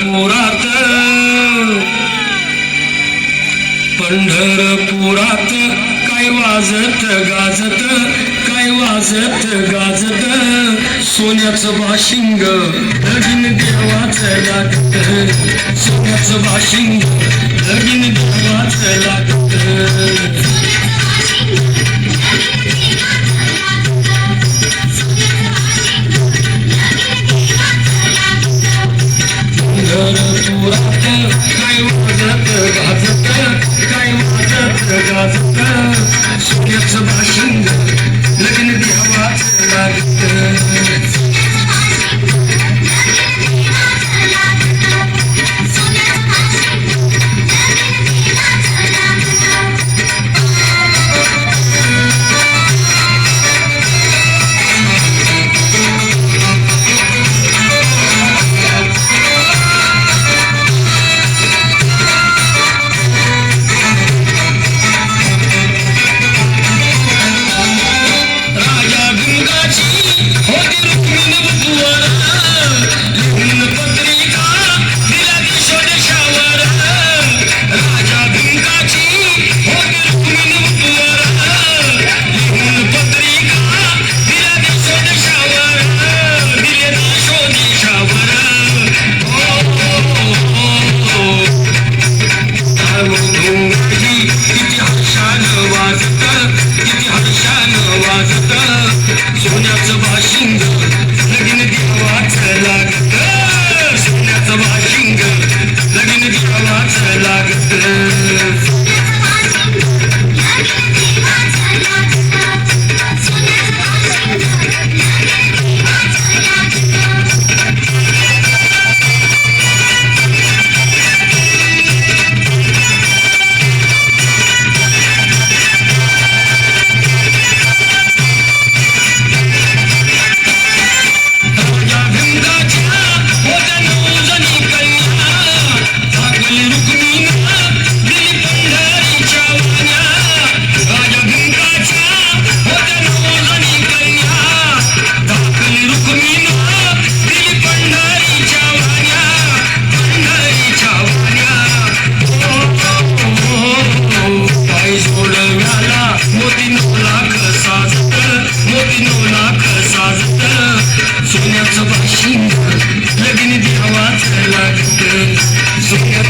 पंढरपुरात पंढरपुरात काय वाजत गाजत काय वाजत गाजत. सोन्याचं भाशिंग नवीन देवाचं लागत सोन्याचं भाशिंग Yaradıklar Sovyet Savaşı'nda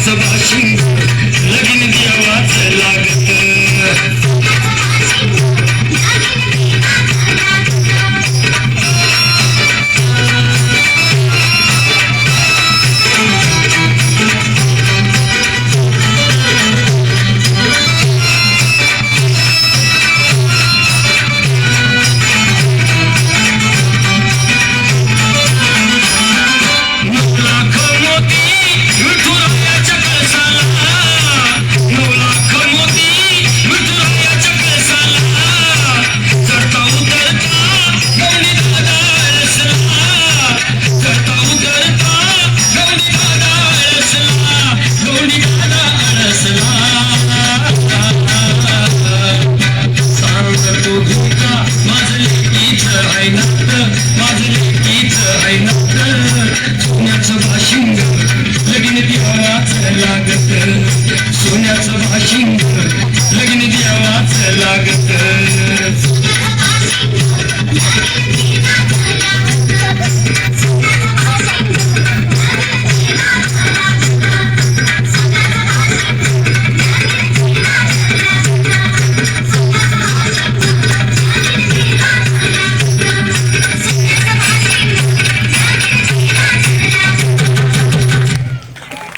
सदा सुंदर लगन दिया वाच लागत. सोन्याचं भाशिंग लगीन दिवाला लागत. सोन्याचं भाशिंग